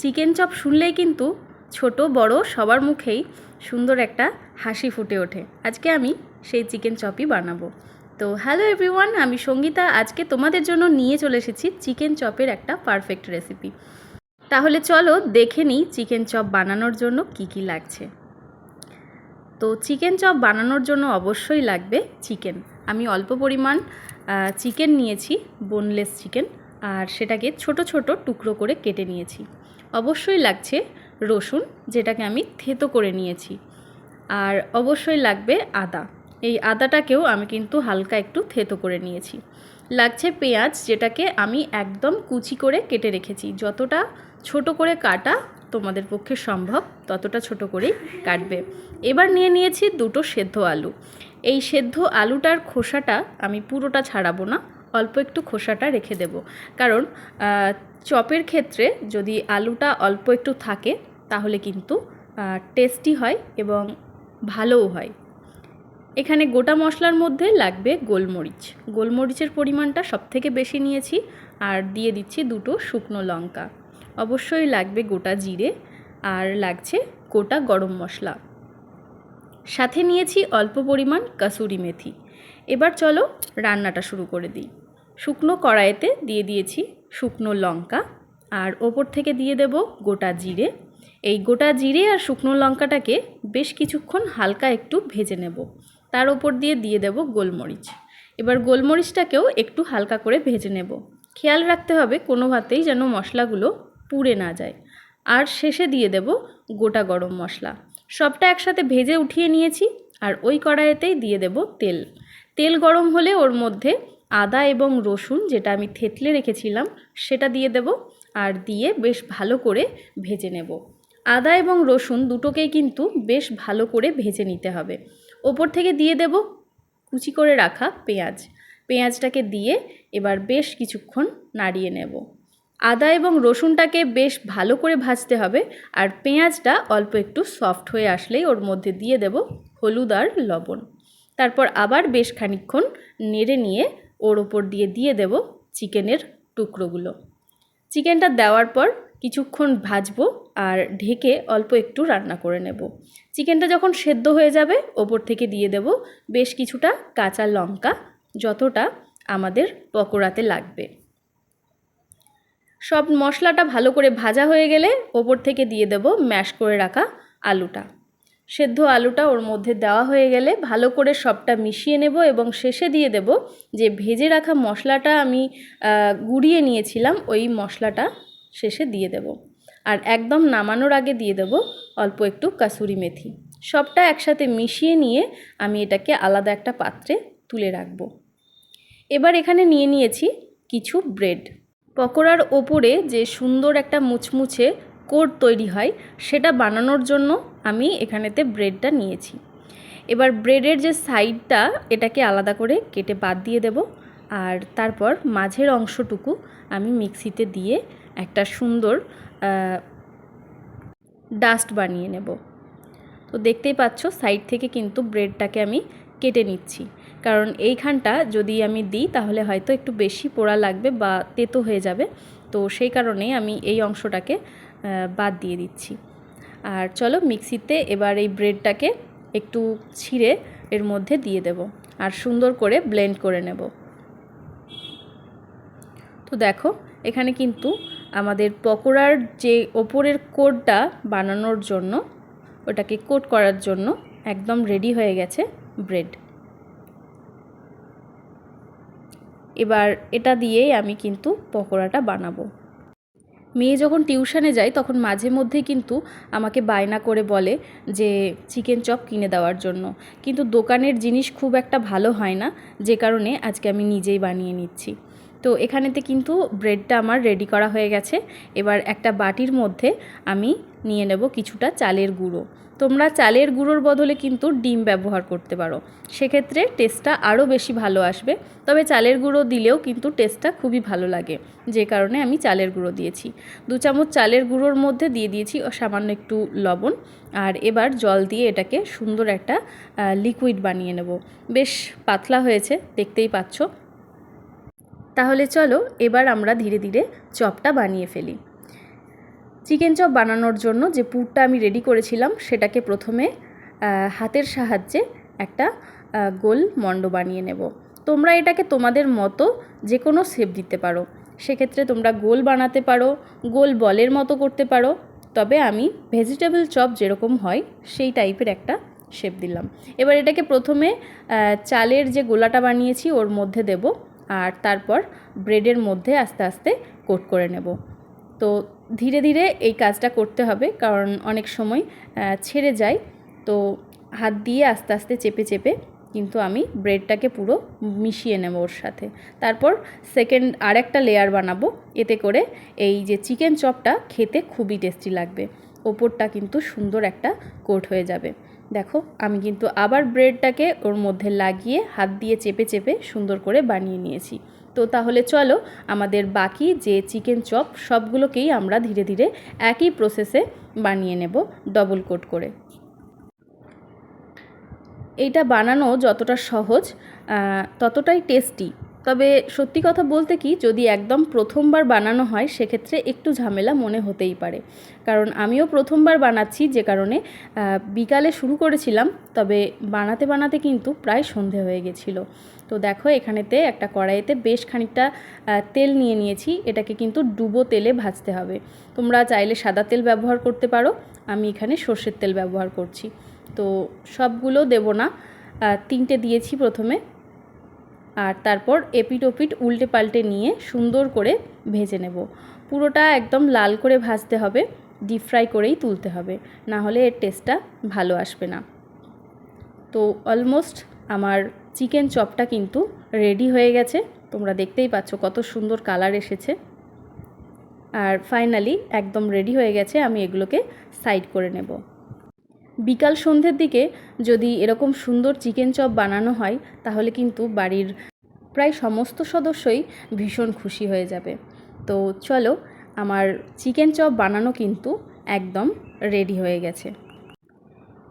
Chicken chop শুনলেই কিন্তু ছোট, বড়, সবার মুখেই সুন্দর একটা হাসি ফুটে ওঠে। আজকে আমি সেই চিকেন চপই বানাবো। তো হ্যালো এভরিওয়ান, আমি সঙ্গীতা। আজকে তোমাদের জন্য নিয়ে চলে এসেছি চিকেন চপের একটা পারফেক্ট রেসিপি। তাহলে চলো দেখে নিই চিকেন চপ বানানোর জন্য কি কি লাগছে। তো চিকেন চপ বানানোর জন্য অবশ্যই লাগবে চিকেন। আমি অল্প পরিমাণ চিকেন নিয়েছি বোনলেস চিকেন। আর সেটাকে ছোট ছোট টুকরো করে কেটে নিয়েছি। অবশ্যই লাগছে রসুন, যেটাকে আমি থেতো করে নিয়েছি। আর অবশ্যই লাগবে আদা। এই আদাটাকেও আমি কিন্তু হালকা একটু থেতো করে নিয়েছি। লাগছে পেঁয়াজ, যেটাকে আমি একদম কুচি করে কেটে রেখেছি। যতটা ছোট করে কাটা তোমাদের পক্ষে সম্ভব, ততটা ছোট করেই কাটবে। এবার নিয়ে নিয়েছি দুটো সেদ্ধ আলু। এই সেদ্ধ আলুটার খোসাটা আমি পুরোটা ছাড়াবো না। অল্প একটু খোসাটা রেখে দেব। কারণ চপের ক্ষেত্রে যদি আলুটা অল্প একটু থাকে, তাহলে কিন্তু টেস্টি হয় এবং ভালোও হয়। এখানে গোটা মশলার মধ্যে লাগবে গোলমরিচ। গোলমরিচের পরিমাণটা সবথেকে বেশি নিয়েছি আর দিয়ে দিচ্ছি দুটো শুকনো লঙ্কা। অবশ্যই লাগবে গোটা জিরে আর লাগছে গোটা গরম মশলা। সাথে নিয়েছি অল্প পরিমাণ কাসুরি মেথি। এবার চলো রান্নাটা শুরু করে দিই। শুকনো কড়াইতে দিয়ে দিয়েছি শুকনো লঙ্কা আর ওপর থেকে দিয়ে দেব গোটা জিরে। এই গোটা জিরে আর শুকনো লঙ্কাটাকে বেশ কিছুক্ষণ হালকা একটু ভেজে নেব। তার ওপর দিয়ে দিয়ে দেব গোলমরিচ। এবার গোলমরিচটাকেও একটু হালকা করে ভেজে নেব। খেয়াল রাখতে হবে কোনোভাবেই যেন মশলাগুলো পুড়ে না যায়। আর শেষে দিয়ে দেব গোটা গরম মশলা। সবটা একসাথে ভেজে উঠিয়ে নিয়েছি আর ওই কড়াইতেই দিয়ে দেব তেল। তেল গরম হলে ওর মধ্যে আদা এবং রসুন যেটা আমি থেতলে রেখেছিলাম, সেটা দিয়ে দেব আর দিয়ে বেশ ভালো করে ভেজে নেব। আদা এবং রসুন দুটোকেই কিন্তু বেশ ভালো করে ভেজে নিতে হবে। ওপর থেকে দিয়ে দেব কুচি করে রাখা পেঁয়াজ। পেঁয়াজটাকে দিয়ে এবার বেশ কিছুক্ষণ নাড়িয়ে নেব। আদা এবং রসুনটাকে বেশ ভালো করে ভাজতে হবে আর পেঁয়াজটা অল্প একটু সফট হয়ে আসলেই ওর মধ্যে দিয়ে দেব হলুদ আর লবণ। তারপর আবার বেশ খানিক্ষণ নেড়ে নিয়ে ওর ওপর দিয়ে দিয়ে দেব চিকেনের টুকরোগুলো। চিকেনটা দেওয়ার পর কিছুক্ষণ ভাজবো আর ঢেকে অল্প একটু রান্না করে নেব। চিকেনটা যখন সেদ্ধ হয়ে যাবে, ওপর থেকে দিয়ে দেব বেশ কিছুটা কাঁচা লঙ্কা, যতটা আমাদের পকোড়াতে লাগবে। সব মশলাটা ভালো করে ভাজা হয়ে গেলে ওপর থেকে দিয়ে দেব ম্যাশ করে রাখা আলুটা। সেদ্ধ আলুটা ওর মধ্যে দেওয়া হয়ে গেলে ভালো করে সবটা মিশিয়ে নেব এবং শেষে দিয়ে দেব যে ভেজে রাখা মশলাটা আমি গুঁড়িয়ে নিয়েছিলাম, ওই মশলাটা শেষে দিয়ে দেব। আর একদম নামানোর আগে দিয়ে দেব অল্প একটু কাসুরি মেথি। সবটা একসাথে মিশিয়ে নিয়ে আমি এটাকে আলাদা একটা পাত্রে তুলে রাখব। এবার এখানে নিয়ে নিয়েছি কিছু ব্রেড। পকোড়ার ওপরে যে সুন্দর একটা মুচমুচে কোট তৈরি হয়, সেটা বানানোর জন্য আমি এখানেতে ব্রেডটা নিয়েছি। এবার ব্রেডের যে সাইডটা, এটাকে আলাদা করে কেটে বাদ দিয়ে দেব। আর তারপর মাঝের অংশটুকু আমি মিক্সিতে দিয়ে একটা সুন্দর ডাস্ট বানিয়ে নেব। তো দেখতেই পাচ্ছ, সাইড থেকে কিন্তু ব্রেডটাকে আমি কেটে নিচ্ছি। কারণ এইখানটা যদি আমি দিই, তাহলে হয়তো একটু বেশি পোড়া লাগবে বা তেতো হয়ে যাবে। তো সেই কারণেই আমি এই অংশটাকে বাদ দিয়ে দিচ্ছি। আর চলো মিক্সিতে এবার এই ব্রেডটাকে একটু ছিঁড়ে এর মধ্যে দিয়ে দেব আর সুন্দর করে ব্লেন্ড করে নেব। তো দেখো, এখানে কিন্তু আমাদের পকোড়ার যে ওপরের কোটটা বানানোর জন্য, ওটাকে কোট করার জন্য একদম রেডি হয়ে গেছে ব্রেড। এবার এটা দিয়েই আমি কিন্তু পকোড়াটা বানাবো। মেয়ে যখন টিউশনে যায়, তখন মাঝে মধ্যে কিন্তু আমাকে বায়না করে বলে যে, চিকেন চপ কিনে দেওয়ার জন্য। কিন্তু দোকানের জিনিস খুব একটা ভালো হয় না, যে কারণে আজকে আমি নিজেই বানিয়ে নিচ্ছি। তো এখানেতে কিন্তু ব্রেডটা আমার রেডি করা হয়ে গেছে। এবার একটা বাটির মধ্যে আমি নিয়ে নেব কিছুটা চালের গুঁড়ো। তোমরা চালের গুঁড়োর বদলে কিন্তু ডিম ব্যবহার করতে পারো। সেক্ষেত্রে টেস্টটা আরও বেশি ভালো আসবে। তবে চালের গুঁড়ো দিলেও কিন্তু টেস্টটা খুবই ভালো লাগে, যে কারণে আমি চালের গুঁড়ো দিয়েছি। দু চামচ চালের গুঁড়োর মধ্যে দিয়ে দিয়েছি সামান্য একটু লবণ। আর এবার জল দিয়ে এটাকে সুন্দর একটা লিকুইড বানিয়ে নেব। বেশ পাতলা হয়েছে, দেখতেই পাচ্ছ। তাহলে চলো, এবার আমরা ধীরে ধীরে চপটা বানিয়ে ফেলি। চিকেন চপ বানানোর জন্য যে পুরটা আমি রেডি করেছিলাম, সেটাকে প্রথমে হাতের সাহায্যে একটা গোল মণ্ড বানিয়ে নেব। তোমরা এটাকে তোমাদের মতো যে কোনো শেপ দিতে পারো। সেক্ষেত্রে তোমরা গোল বানাতে পারো, গোল বলের মতো করতে পারো। তবে আমি ভেজিটেবল চপ যেরকম হয়, সেই টাইপের একটা শেপ দিলাম। এবার এটাকে প্রথমে চালের যে গোলাটা বানিয়েছি, ওর মধ্যে দেব। আর তারপর ব্রেডের মধ্যে আস্তে আস্তে কোট করে নেব। তো ধীরে ধীরে এই কাজটা করতে হবে, কারণ অনেক সময় ছেড়ে যায়। তো হাত দিয়ে আস্তে আস্তে চেপে চেপে কিন্তু আমি ব্রেডটাকে পুরো মিশিয়ে নেব ওর সাথে। তারপর সেকেন্ড আরেকটা লেয়ার বানাবো, এতে করে এই যে চিকেন চপটা খেতে খুবই টেস্টি লাগবে। ওপরটা কিন্তু সুন্দর একটা কোট হয়ে যাবে। দেখো, আমি কিন্তু আবার ব্রেডটাকে ওর মধ্যে লাগিয়ে হাত দিয়ে চেপে চেপে সুন্দর করে বানিয়ে নিয়েছি। তো তাহলে চলো আমাদের বাকি যে চিকেন চপ সবগুলোকেই আমরা ধীরে ধীরে একই প্রসেসে বানিয়ে নেব ডবল কোট করে। এইটা বানানো যতটা সহজ ততটাই টেস্টি তবে সত্যি কথা বলতে কি, যদি একদম প্রথমবার বানানো হয়, সেক্ষেত্রে একটু ঝামেলা মনে হতেই পারে। কারণ আমিও প্রথমবার বানাচ্ছি যে কারণে বিকালে শুরু করেছিলাম, তবে বানাতে বানাতে কিন্তু প্রায় সন্ধে হয়ে গেছিল। তো দেখো, এখানেতে একটা কড়াইতে বেশ খানিকটা তেল নিয়ে নিয়েছি, এটাকে কিন্তু ডুবো তেলে ভাজতে হবে। তোমরা চাইলে সাদা তেল ব্যবহার করতে পারো, আমি এখানে সর্ষের তেল ব্যবহার করছি। তো সবগুলো দেব না তিনটে দিয়েছি প্রথমে আর তারপর এপিট ওপিট উল্টে পাল্টে নিয়ে সুন্দর করে ভেজে নেব। পুরোটা একদম লাল করে ভাজতে হবে ডিপ ফ্রাই করেই তুলতে হবে, না হলে এর টেস্টটা ভালো আসবে না। তো অলমোস্ট আমার চিকেন চপটা কিন্তু রেডি হয়ে গেছে। তোমরা দেখতেই পাচ্ছ কত সুন্দর কালার এসেছে। আর ফাইনালি একদম রেডি হয়ে গেছে, আমি এগুলোকে সাইড করে নেব। বিকাল সন্ধ্যের দিকে যদি এরকম সুন্দর চিকেন চপ বানানো হয়, তাহলে কিন্তু বাড়ির প্রায় সমস্ত সদস্যই ভীষণ খুশি হয়ে যাবে। তো চলো, আমার চিকেন চপ বানানো কিন্তু একদম রেডি হয়ে গেছে।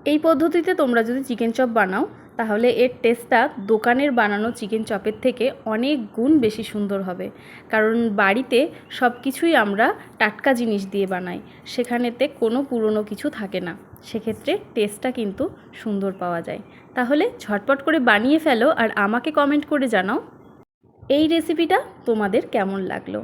এই পদ্ধতিতে তোমরা যদি চিকেন চপ বানাও তাহলে এর টেস্টটা দোকানের বানানো চিকেন চপের থেকে অনেক গুণ বেশি সুন্দর হবে। কারণ বাড়িতে সব কিছুই আমরা টাটকা জিনিস দিয়ে বানাই, সেখানেতে কোনো পুরনো কিছু থাকে না। সেক্ষেত্রে টেস্টটা কিন্তু সুন্দর পাওয়া যায়। তাহলে ঝটপট করে বানিয়ে ফেলো আর আমাকে কমেন্ট করে জানাও। এই রেসিপিটা তোমাদের কেমন লাগল?